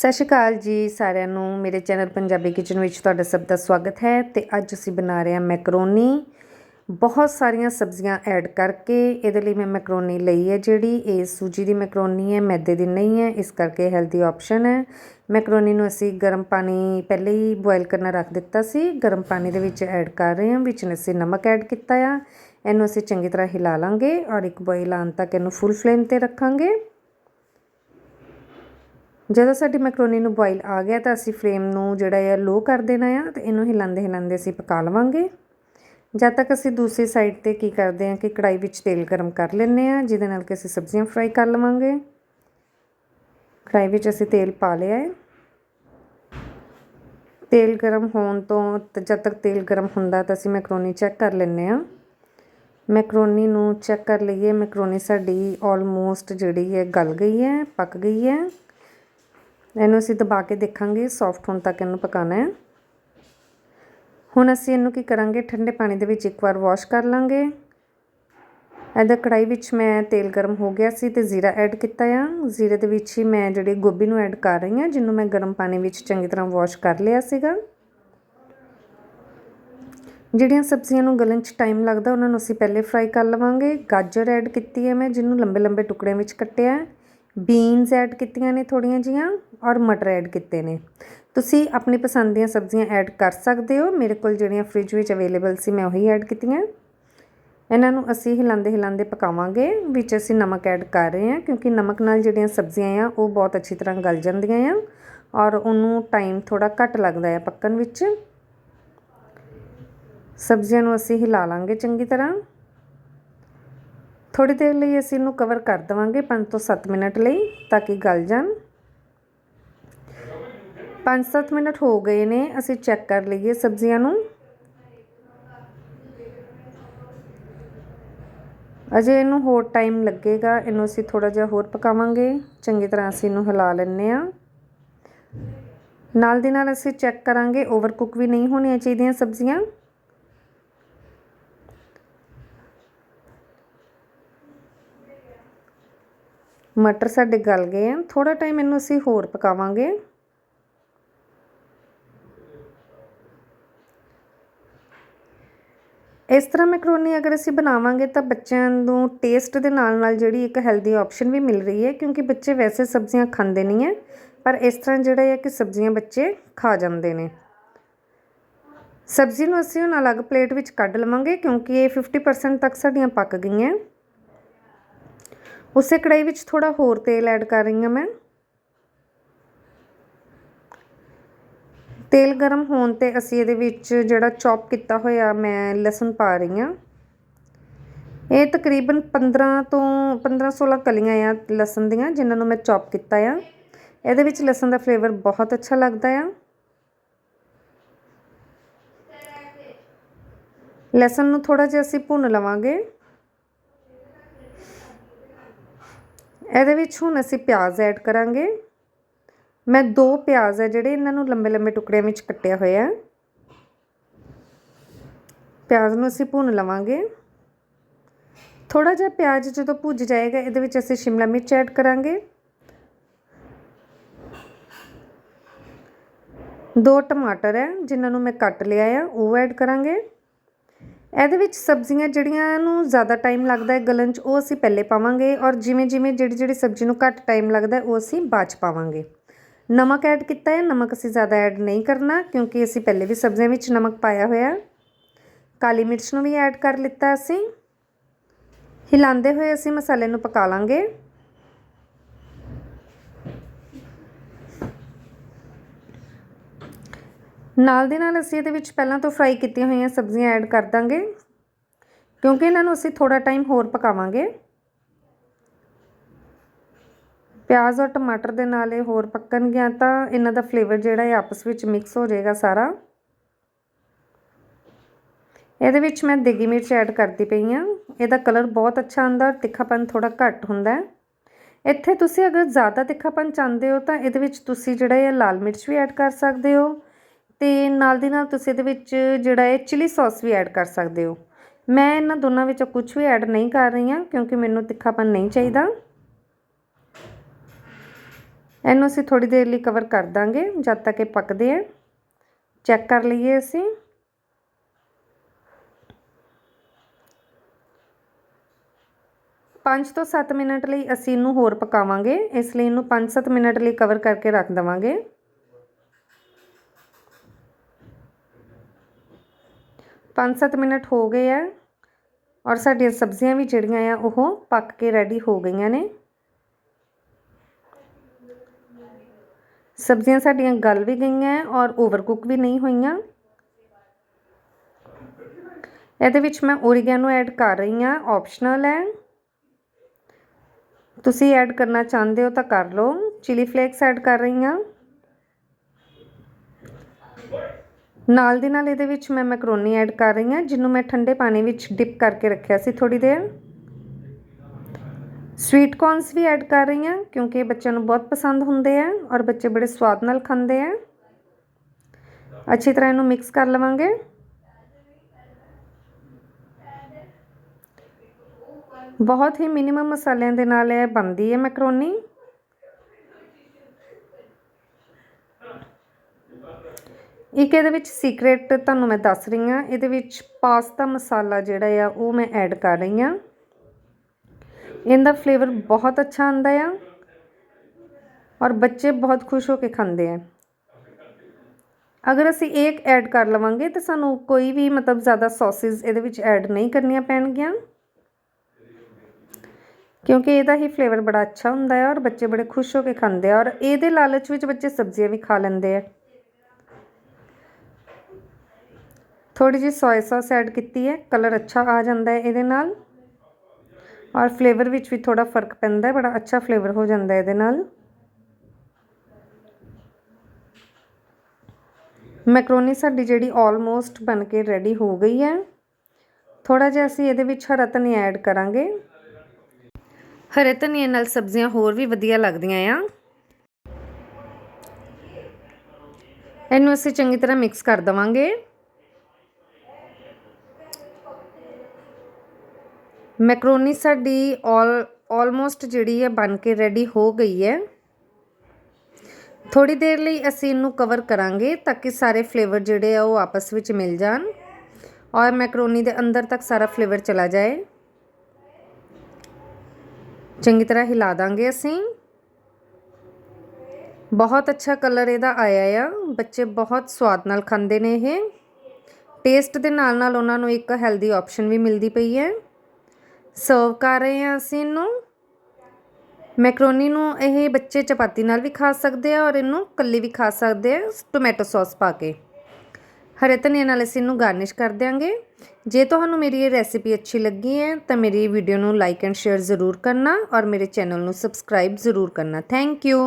ਸਤਿ ਸ਼੍ਰੀ ਅਕਾਲ ਜੀ ਸਾਰਿਆਂ ਨੂੰ। ਮੇਰੇ ਚੈਨਲ ਪੰਜਾਬੀ ਕਿਚਨ ਵਿੱਚ ਤੁਹਾਡਾ ਸਭ ਦਾ ਸਵਾਗਤ ਹੈ ਤੇ ਅੱਜ ਅਸੀਂ ਬਣਾ ਰਹੇ ਹਾਂ ਮੈਕਰੋਨੀ। ਬਹੁਤ ਸਾਰੀਆਂ ਸਬਜ਼ੀਆਂ ਐਡ ਕਰਕੇ ਇਹਦੇ ਲਈ ਮੈਂ ਮੈਕਰੋਨੀ ਲਈ ਹੈ ਜਿਹੜੀ ਇਹ ਸੂਜੀ ਦੀ ਮੈਕਰੋਨੀ ਹੈ, ਮੈਦੇ ਦੀ ਨਹੀਂ ਹੈ, ਇਸ ਕਰਕੇ ਹੈਲਦੀ ਆਪਸ਼ਨ ਹੈ। ਮੈਕਰੋਨੀ ਨੂੰ ਅਸੀਂ ਗਰਮ ਪਾਣੀ ਪਹਿਲੇ ਹੀ ਬੋਇਲ ਕਰਨਾ ਰੱਖ ਦਿੱਤਾ ਸੀ। ਗਰਮ ਪਾਣੀ ਦੇ ਵਿੱਚ ਐਡ ਕਰ ਰਹੇ ਹਾਂ, ਵਿੱਚ ਅਸੀਂ ਨਮਕ ਐਡ ਕੀਤਾ ਆ। ਇਹਨੂੰ ਅਸੀਂ ਚੰਗੀ ਤਰ੍ਹਾਂ ਹਿਲਾ ਲਾਂਗੇ ਔਰ ਇੱਕ ਬੋਇਲ ਆਉਣ ਤੱਕ ਇਹਨੂੰ ਫੁੱਲ ਫਲੇਮ ਤੇ ਰੱਖਾਂਗੇ। ਜਦੋਂ ਸਾਡੀ ਮੈਕਰੋਨੀ ਨੂੰ ਬੋਇਲ ਆ ਗਿਆ ਤਾਂ ਅਸੀਂ ਫਲੇਮ ਨੂੰ ਜਿਹੜਾ ਹੈ ਲੋ ਕਰ ਦੇਣਾ ਆ ਤੇ ਇਹਨੂੰ ਹਿਲਾਉਂਦੇ ਹਿਲਾਉਂਦੇ ਅਸੀਂ ਪਕਾ ਲਵਾਂਗੇ। ਜਦ ਤੱਕ ਅਸੀਂ ਦੂਸਰੀ ਸਾਈਡ ਤੇ ਕੀ ਕਰਦੇ ਹਾਂ ਕਿ ਕੜਾਈ ਵਿੱਚ ਤੇਲ ਗਰਮ ਕਰ ਲੈਂਦੇ ਆ ਜਿਹਦੇ ਨਾਲ ਕਿ ਅਸੀਂ ਸਬਜ਼ੀਆਂ ਫਰਾਈ ਕਰ ਲਵਾਂਗੇ। ਕੜਾਈ ਵਿੱਚ ਅਸੀਂ ਤੇਲ ਪਾ ਲਿਆ ਹੈ। ਤੇਲ ਗਰਮ ਹੋਣ ਤੋਂ ਜਦ ਤੱਕ ਤੇਲ ਗਰਮ ਹੁੰਦਾ ਤਾਂ ਅਸੀਂ ਮੈਕਰੋਨੀ ਚੈੱਕ ਕਰ ਲੈਂਦੇ ਆ ਮੈਕਰੋਨੀ ਨੂੰ ਚੈੱਕ ਕਰ ਲਈਏ ਮੈਕਰੋਨੀ ਸਾਡੀ ਆਲਮੋਸਟ ਜਿਹੜੀ ਹੈ ਗਲ ਗਈ ਹੈ, ਪੱਕ ਗਈ ਹੈ। ਇਹਨੂੰ ਅਸੀਂ ਦਬਾ ਕੇ ਦੇਖਾਂਗੇ ਸੌਫਟ ਹੋਣ ਤੱਕ ਇਹਨੂੰ ਪਕਾਣਾ ਹੈ। ਹੁਣ ਅਸੀਂ ਇਹਨੂੰ ਕੀ ਕਰਾਂਗੇ, ਠੰਡੇ ਪਾਣੀ ਦੇ ਵਿੱਚ ਇੱਕ ਵਾਰ ਵਾਸ਼ ਕਰ ਲਾਂਗੇ। ਇਹਦਾ ਕੜਾਈ ਵਿੱਚ ਮੈਂ ਤੇਲ ਗਰਮ ਹੋ ਗਿਆ ਸੀ ਤੇ ਜ਼ੀਰਾ ਐਡ ਕੀਤਾ ਆ। ਜ਼ੀਰੇ ਦੇ ਵਿੱਚ ਹੀ ਮੈਂ ਜਿਹੜੀ ਗੋਭੀ ਨੂੰ ਐਡ ਕਰ ਰਹੀ ਹਾਂ, ਜਿਹਨੂੰ ਮੈਂ ਗਰਮ ਪਾਣੀ ਵਿੱਚ ਚੰਗੀ ਤਰ੍ਹਾਂ ਵਾਸ਼ ਕਰ ਲਿਆ ਸੀਗਾ। ਜਿਹੜੀਆਂ ਸਬਜ਼ੀਆਂ ਨੂੰ ਗਲਣ 'ਚ ਟਾਈਮ ਲੱਗਦਾ, ਉਹਨਾਂ ਨੂੰ ਅਸੀਂ ਪਹਿਲੇ ਫਰਾਈ ਕਰ ਲਵਾਂਗੇ। ਗਾਜਰ ਐਡ ਕੀਤੀ ਹੈ ਮੈਂ, ਜਿਹਨੂੰ ਲੰਬੇ ਲੰਬੇ ਟੁਕੜਿਆਂ ਵਿੱਚ ਕੱਟਿਆ ਹੈ। ਬੀਨਸ ਐਡ ਕੀਤੀਆਂ ਨੇ ਥੋੜੀਆਂ ਜੀਆਂ ਔਰ ਮਟਰ ਐਡ ਕੀਤੇ ਨੇ। ਤੁਸੀਂ ਆਪਣੀ ਪਸੰਦ ਦੀਆਂ ਸਬਜ਼ੀਆਂ ਐਡ ਕਰ ਸਕਦੇ ਹੋ। ਮੇਰੇ ਕੋਲ ਜਿਹੜੀਆਂ ਫ੍ਰਿਜ ਵਿੱਚ ਅਵੇਲੇਬਲ ਸੀ, ਮੈਂ ਉਹੀ ਐਡ ਕੀਤੀਆਂ। ਇਹਨਾਂ ਨੂੰ ਅਸੀਂ ਹਿਲਾਉਂਦੇ ਹਿਲਾਉਂਦੇ ਪਕਾਵਾਂਗੇ, ਵਿੱਚ ਅਸੀਂ ਨਮਕ ਐਡ ਕਰ ਰਹੇ ਹਾਂ, ਕਿਉਂਕਿ ਨਮਕ ਨਾਲ ਜਿਹੜੀਆਂ ਸਬਜ਼ੀਆਂ ਆ, ਉਹ ਬਹੁਤ ਅੱਛੀ ਤਰ੍ਹਾਂ ਗਲ ਜਾਂਦੀਆਂ ਆ ਔਰ ਉਹਨੂੰ ਟਾਈਮ ਥੋੜਾ ਘੱਟ ਲੱਗਦਾ ਆ ਪੱਕਣ ਵਿੱਚ। ਸਬਜ਼ੀਆਂ ਨੂੰ ਅਸੀਂ ਹਿਲਾ ਲਾਂਗੇ ਚੰਗੀ ਤਰ੍ਹਾਂ। ਥੋੜੀ ਦੇਰ ਲਈ ਅਸੀਂ ਇਹਨੂੰ ਕਵਰ ਕਰ ਦਵਾਂਗੇ 5 ਤੋਂ 7 ਮਿੰਟ ਲਈ ਤਾਂ ਕਿ ਗਲ ਜਾਣ। 5-7 ਮਿੰਟ ਹੋ ਗਏ ਨੇ, ਅਸੀਂ ਚੈੱਕ ਕਰ ਲਈਏ ਸਬਜ਼ੀਆਂ ਨੂੰ। ਅਜੇ ਇਹਨੂੰ ਹੋਰ ਟਾਈਮ ਲੱਗੇਗਾ, ਇਹਨੂੰ ਅਸੀਂ ਥੋੜਾ ਜਿਹਾ ਹੋਰ ਪਕਾਵਾਂਗੇ। ਚੰਗੀ ਤਰ੍ਹਾਂ ਅਸੀਂ ਇਹਨੂੰ ਹਿਲਾ ਲੈਣੇ ਆ ਨਾਲ ਦੀ ਨਾਲ ਅਸੀਂ ਚੈੱਕ ਕਰਾਂਗੇ ਓਵਰ ਕੁੱਕ ਵੀ ਨਹੀਂ ਹੋਣੀਆਂ ਚਾਹੀਦੀਆਂ ਸਬਜ਼ੀਆਂ। ਮਟਰ ਸਾਡੇ ਗਲ ਗਏ ਆ। ਥੋੜਾ ਟਾਈਮ ਇਹਨੂੰ ਅਸੀਂ ਹੋਰ ਪਕਾਵਾਂਗੇ। ਇਸ ਤਰ੍ਹਾਂ ਮੈਕਰੋਨੀ ਅਗਰ ਅਸੀਂ ਬਣਾਵਾਂਗੇ ਤਾਂ ਬੱਚਿਆਂ ਨੂੰ ਟੇਸਟ ਦੇ ਨਾਲ ਨਾਲ ਜਿਹੜੀ ਇੱਕ ਹੈਲਦੀ ਆਪਸ਼ਨ ਵੀ ਮਿਲ ਰਹੀ ਹੈ, ਕਿਉਂਕਿ ਬੱਚੇ ਵੈਸੇ ਸਬਜ਼ੀਆਂ ਖਾਂਦੇ ਨਹੀਂ ਹੈ, ਪਰ ਇਸ ਤਰ੍ਹਾਂ ਜਿਹੜਾ ਹੈ ਕਿ ਸਬਜ਼ੀਆਂ ਬੱਚੇ ਖਾ ਜਾਂਦੇ ਨੇ। ਸਬਜ਼ੀ ਨੂੰ ਅਸੀਂ ਹੁਣ ਅਲੱਗ ਪਲੇਟ ਵਿੱਚ ਕੱਢ ਲਵਾਂਗੇ, ਕਿਉਂਕਿ ਇਹ 50% ਤੱਕ ਸਾਡੀਆਂ ਪੱਕ ਗਈਆਂ। ਉਸੇ ਕੜਾਈ ਵਿੱਚ ਥੋੜਾ ਹੋਰ ਤੇਲ ਐਡ ਕਰ ਰਹੀ ਹਾਂ ਮੈਂ। ਤੇਲ ਗਰਮ ਹੋਣ ਤੇ ਅਸੀਂ ਇਹਦੇ ਵਿੱਚ ਜਿਹੜਾ ਚੌਪ ਕੀਤਾ ਹੋਇਆ ਮੈਂ ਲਸਣ ਪਾ ਰਹੀ ਹਾਂ। ਇਹ ਤਕਰੀਬਨ 15 ਤੋਂ 15 16 ਕਲੀਆਂ ਆ ਲਸਣ ਦੀਆਂ ਜਿਨ੍ਹਾਂ ਨੂੰ ਮੈਂ ਚੌਪ ਕੀਤਾ ਆ। ਇਹਦੇ ਵਿੱਚ ਲਸਣ ਦਾ ਫਲੇਵਰ ਬਹੁਤ ਅੱਛਾ ਲੱਗਦਾ ਆ। ਲਸਣ ਨੂੰ ਥੋੜਾ ਜਿਹਾ ਅਸੀਂ ਭੁੰਨ ਲਵਾਂਗੇ। ਇਹਦੇ ਵਿੱਚ ਹੁਣ ਅਸੀਂ ਪਿਆਜ਼ ਐਡ ਕਰਾਂਗੇ। ਮੈਂ ਦੋ ਪਿਆਜ਼ ਹੈ ਜਿਹੜੇ ਇਹਨਾਂ ਨੂੰ ਲੰਬੇ ਲੰਬੇ ਟੁਕੜਿਆਂ ਵਿੱਚ ਕੱਟਿਆ ਹੋਇਆ ਹੈ ਪਿਆਜ਼ ਨੂੰ ਅਸੀਂ ਭੁੰਨ ਲਵਾਂਗੇ। ਥੋੜਾ ਜਿਹਾ ਪਿਆਜ਼ ਜਦੋਂ ਭੁੱਜ ਜਾਏਗਾ, ਇਹਦੇ ਵਿੱਚ ਅਸੀਂ ਸ਼ਿਮਲਾ ਮਿਰਚ ਐਡ ਕਰਾਂਗੇ। ਦੋ ਟਮਾਟਰ ਹੈ ਜਿਨ੍ਹਾਂ ਨੂੰ ਮੈਂ ਕੱਟ ਲਿਆ ਆ, ਉਹ ਐਡ ਕਰਾਂਗੇ। ਇਹਦੇ ਵਿੱਚ ਸਬਜ਼ੀਆਂ ਜਿਹੜੀਆਂ ਨੂੰ ਜ਼ਿਆਦਾ ਟਾਈਮ ਲੱਗਦਾ ਹੈ ਗਲਣ 'ਚ, ਉਹ ਅਸੀਂ ਪਹਿਲੇ ਪਾਵਾਂਗੇ ਔਰ ਜਿਵੇਂ ਜਿਵੇਂ ਜਿਹੜੀ ਜਿਹੜੀ ਸਬਜ਼ੀ ਨੂੰ ਘੱਟ ਟਾਈਮ ਲੱਗਦਾ ਉਹ ਅਸੀਂ ਬਾਅਦ 'ਚ ਪਾਵਾਂਗੇ। ਨਮਕ ਐਡ ਕੀਤਾ ਹੈ, ਨਮਕ ਅਸੀਂ ਜ਼ਿਆਦਾ ਐਡ ਨਹੀਂ ਕਰਨਾ ਕਿਉਂਕਿ ਅਸੀਂ ਪਹਿਲੇ ਵੀ ਸਬਜ਼ੀਆਂ ਵਿੱਚ ਨਮਕ ਪਾਇਆ ਹੋਇਆ ਕਾਲੀ ਮਿਰਚ ਨੂੰ ਵੀ ਐਡ ਕਰ ਲਿੱਤਾ ਅਸੀਂ। ਹਿਲਾਉਂਦੇ ਹੋਏ ਅਸੀਂ ਮਸਾਲੇ ਨੂੰ ਪਕਾ ਲਾਂਗੇ। ਨਾਲ ਦੇ ਨਾਲ ਅਸੀਂ ਇਹਦੇ ਵਿੱਚ ਪਹਿਲਾਂ ਤੋਂ ਫਰਾਈ ਕੀਤੀਆਂ ਹੋਈਆਂ ਸਬਜ਼ੀਆਂ ਐਡ ਕਰ ਦਾਂਗੇ। ਕਿਉਂਕਿ ਇਹਨਾਂ ਨੂੰ ਅਸੀਂ ਥੋੜਾ ਟਾਈਮ ਹੋਰ ਪਕਾਵਾਂਗੇ। ਪਿਆਜ਼ ਔਰ ਟਮਾਟਰ ਦੇ ਨਾਲ ਇਹ ਹੋਰ ਪੱਕਣਗੀਆਂ ਤਾਂ ਇਹਨਾਂ ਦਾ ਫਲੇਵਰ ਜਿਹੜਾ ਹੈ ਆਪਸ ਵਿੱਚ ਮਿਕਸ ਹੋ ਜਾਏਗਾ ਸਾਰਾ। ਇਹਦੇ ਵਿੱਚ ਮੈਂ ਦੇਗੀ ਮਿਰਚ ਐਡ ਕਰਦੀ ਪਈ ਆ ਇਹਦਾ ਕਲਰ ਬਹੁਤ ਅੱਛਾ ਆਉਂਦਾ ਔਰ ਤਿੱਖਾਪਨ ਥੋੜਾ ਘੱਟ ਹੁੰਦਾ ਹੈ। ਇੱਥੇ ਤੁਸੀਂ ਅਗਰ ਜ਼ਿਆਦਾ ਤਿੱਖਾਪਨ ਚਾਹੁੰਦੇ ਹੋ ਤਾਂ ਇਹਦੇ ਵਿੱਚ ਤੁਸੀਂ ਜਿਹੜਾ ਹੈ ਲਾਲ ਮਿਰਚ ਵੀ ਐਡ ਕਰ ਸਕਦੇ ਹੋ। ਅਤੇ ਨਾਲ ਦੀ ਨਾਲ ਤੁਸੀਂ ਇਹਦੇ ਵਿੱਚ ਜਿਹੜਾ ਹੈ ਚਿੱਲੀ ਸੌਸ ਵੀ ਐਡ ਕਰ ਸਕਦੇ ਹੋ। ਮੈਂ ਇਹਨਾਂ ਦੋਨਾਂ ਵਿੱਚੋਂ ਕੁਝ ਵੀ ਐਡ ਨਹੀਂ ਕਰ ਰਹੀ ਹਾਂ, ਕਿਉਂਕਿ ਮੈਨੂੰ ਤਿੱਖਾਪਨ ਨਹੀਂ ਚਾਹੀਦਾ। ਇਹਨੂੰ ਅਸੀਂ ਥੋੜੀ ਦੇਰ ਲਈ ਕਵਰ ਕਰ ਦਾਂਗੇ, ਜਦ ਤੱਕ ਇਹ ਪੱਕਦੇ ਆ। ਚੈੱਕ ਕਰ ਲਈਏ ਅਸੀਂ। ਪੰਜ ਤੋਂ 7 ਮਿੰਟ ਲਈ ਅਸੀਂ ਇਹਨੂੰ ਹੋਰ ਪਕਾਵਾਂਗੇ, ਇਸ ਲਈ ਇਹਨੂੰ 5-7 ਮਿੰਟ ਲਈ ਕਵਰ ਕਰਕੇ ਰੱਖ ਦਵਾਂਗੇ। ਪੰਜ ਸੱਤ ਮਿੰਟ ਹੋ ਗਏ ਆ ਔਰ ਸਾਡੀਆਂ ਸਬਜ਼ੀਆਂ ਵੀ ਜਿਹੜੀਆਂ ਆ ਉਹ ਪੱਕ ਕੇ ਰੈਡੀ ਹੋ ਗਈਆਂ ਨੇ। ਸਬਜ਼ੀਆਂ ਸਾਡੀਆਂ ਗਲ ਵੀ ਗਈਆਂ ਔਰ ਓਵਰ ਕੁੱਕ ਵੀ ਨਹੀਂ ਹੋਈਆਂ। ਇਹਦੇ ਵਿੱਚ ਮੈਂ ਓਰੀਗੈਨੋ ਐਡ ਕਰ ਰਹੀ ਹਾਂ ਆਪਸ਼ਨਲ ਹੈ। ਤੁਸੀਂ ਐਡ ਕਰਨਾ ਚਾਹੁੰਦੇ ਹੋ ਤਾਂ ਕਰ ਲਓ। ਚਿਲੀ ਫਲੇਕਸ ਐਡ ਕਰ ਰਹੀ ਹਾਂ। ਨਾਲ ਦੀ ਨਾਲ ਇਹਦੇ ਵਿੱਚ ਮੈਂ ਮੈਕਰੋਨੀ ਐਡ ਕਰ ਰਹੀ ਹਾਂ, ਜਿਹਨੂੰ ਮੈਂ ਠੰਡੇ ਪਾਣੀ ਵਿੱਚ ਡਿਪ ਕਰਕੇ ਰੱਖਿਆ ਸੀ ਥੋੜੀ ਦੇਰ। ਸਵੀਟ ਕੌਰਨਸ ਵੀ ਐਡ ਕਰ ਰਹੀ ਹਾਂ, ਕਿਉਂਕਿ ਬੱਚਿਆਂ ਨੂੰ ਬਹੁਤ ਪਸੰਦ ਹੁੰਦੇ ਆ ਔਰ ਬੱਚੇ ਬੜੇ ਸਵਾਦ ਨਾਲ ਖਾਂਦੇ ਆ। ਅੱਛੀ ਤਰ੍ਹਾਂ ਇਹਨੂੰ ਮਿਕਸ ਕਰ ਲਵਾਂਗੇ। ਬਹੁਤ ਹੀ ਮਿਨੀਮਮ ਮਸਾਲਿਆਂ ਦੇ ਨਾਲ ਇਹ ਬਣਦੀ ਹੈ ਮੈਕਰੋਨੀ। ਇੱਕ ਇਹਦੇ ਵਿੱਚ ਸੀਕ੍ਰੇਟ ਤੁਹਾਨੂੰ ਮੈਂ ਦੱਸ ਰਹੀ ਹਾਂ। ਇਹਦੇ ਵਿੱਚ ਪਾਸਤਾ ਮਸਾਲਾ ਜਿਹੜਾ ਆ, ਉਹ ਮੈਂ ਐਡ ਕਰ ਰਹੀ ਹਾਂ। ਇਹਦਾ ਫਲੇਵਰ ਬਹੁਤ ਅੱਛਾ ਆਂਦਾ ਆ ਔਰ ਬੱਚੇ ਬਹੁਤ ਖੁਸ਼ ਹੋ ਕੇ ਖਾਂਦੇ ਆ। ਅਗਰ ਅਸੀਂ ਇੱਕ ਐਡ ਕਰ ਲਵਾਂਗੇ ਤਾਂ ਸਾਨੂੰ ਕੋਈ ਵੀ ਮਤਲਬ ਜ਼ਿਆਦਾ ਸੌਸਸ ਇਹਦੇ ਵਿੱਚ ਐਡ ਨਹੀਂ ਕਰਨੀਆਂ ਪੈਣਗੀਆਂ। ਕਿਉਂਕਿ ਇਹਦਾ ਹੀ ਫਲੇਵਰ ਬੜਾ ਅੱਛਾ ਹੁੰਦਾ ਹੈ ਔਰ ਬੱਚੇ ਬੜੇ ਖੁਸ਼ ਹੋ ਕੇ ਖਾਂਦੇ ਆ ਔਰ ਇਹਦੇ ਲਾਲਚ ਵਿੱਚ ਬੱਚੇ ਸਬਜ਼ੀਆਂ ਵੀ ਖਾ ਲੈਂਦੇ ਆ। ਥੋੜੀ ਜਿਹੀ ਸੋਏ ਸੌਸ ਐਡ ਕੀਤੀ ਹੈ ਕਲਰ ਅੱਛਾ ਆ ਜਾਂਦਾ ਹੈ ਇਹਦੇ ਨਾਲ। ਔਰ ਫਲੇਵਰ ਵਿੱਚ ਵੀ ਥੋੜਾ ਫ਼ਰਕ ਪੈਂਦਾ ਹੈ, ਬੜਾ ਅੱਛਾ ਫਲੇਵਰ ਹੋ ਜਾਂਦਾ ਹੈ ਇਹਦੇ ਨਾਲ। ਮੈਕਰੋਨੀ ਸਾਡੀ ਜਿਹੜੀ ਆਲਮੋਸਟ ਬਣ ਕੇ ਰੈਡੀ ਹੋ ਗਈ ਹੈ। ਥੋੜਾ ਜਿਹਾ ਅਸੀਂ ਇਹਦੇ ਵਿੱਚ ਹਰਾ ਧਨੀਆ ਐਡ ਕਰਾਂਗੇ। ਹਰੇ ਧਨੀਏ ਨਾਲ ਸਬਜ਼ੀਆਂ ਹੋਰ ਵੀ ਵਧੀਆ ਲੱਗਦੀਆਂ ਆ। ਇਹਨੂੰ ਅਸੀਂ ਚੰਗੀ ਤਰ੍ਹਾਂ ਮਿਕਸ ਕਰ ਦਵਾਂਗੇ। ਮੈਕਰੋਨੀ ਸਾਡੀ ਆਲ ਆਲਮੋਸਟ ਜਿਹੜੀ ਹੈ ਬਣ ਕੇ ਰੈਡੀ ਹੋ ਗਈ ਹੈ। ਥੋੜੀ ਦੇਰ ਲਈ ਅਸੀਂ ਇਹਨੂੰ ਕਵਰ ਕਰਾਂਗੇ ਤਾਂ ਕਿ ਸਾਰੇ ਫਲੇਵਰ ਜਿਹੜੇ ਆ ਉਹ ਆਪਸ ਵਿੱਚ ਮਿਲ ਜਾਣ ਔਰ ਮੈਕਰੋਨੀ ਦੇ ਅੰਦਰ ਤੱਕ ਸਾਰਾ ਫਲੇਵਰ ਚਲਾ ਜਾਏ। ਚੰਗੀ ਤਰ੍ਹਾਂ ਹਿਲਾ ਦਾਂਗੇ ਅਸੀਂ। ਬਹੁਤ ਅੱਛਾ ਕਲਰ ਇਹਦਾ ਆਇਆ ਆ। ਬੱਚੇ ਬਹੁਤ ਸਵਾਦ ਨਾਲ ਖਾਂਦੇ ਨੇ ਇਹ। ਟੇਸਟ ਦੇ ਨਾਲ ਨਾਲ ਉਹਨਾਂ ਨੂੰ ਇੱਕ ਹੈਲਦੀ ਆਪਸ਼ਨ ਵੀ ਮਿਲਦੀ ਪਈ ਹੈ। ਸਰਵ ਕਰ ਰਹੇ ਹਾਂ ਅਸੀਂ ਇਹਨੂੰ। ਮੈਕਰੋਨੀ ਨੂੰ ਇਹ ਬੱਚੇ ਚਪਾਤੀ ਨਾਲ ਵੀ ਖਾ ਸਕਦੇ ਆ ਔਰ ਇਹਨੂੰ ਕੱਲੀ ਵੀ ਖਾ ਸਕਦੇ ਆ ਟੋਮੈਟੋ ਸੌਸ ਪਾ ਕੇ। ਹਰੇ ਧਨੀਏ ਨਾਲ ਅਸੀਂ ਇਹਨੂੰ ਗਾਰਨਿਸ਼ ਕਰ ਦਿਆਂਗੇ। ਜੇ ਤੁਹਾਨੂੰ ਮੇਰੀ ਇਹ ਰੈਸਿਪੀ ਅੱਛੀ ਲੱਗੀ ਹੈ, ਤਾਂ ਮੇਰੀ ਵੀਡੀਓ ਨੂੰ ਲਾਈਕ ਐਂਡ ਸ਼ੇਅਰ ਜ਼ਰੂਰ ਕਰਨਾ ਔਰ ਮੇਰੇ ਚੈਨਲ ਨੂੰ ਸਬਸਕ੍ਰਾਈਬ ਜ਼ਰੂਰ ਕਰਨਾ। Thank you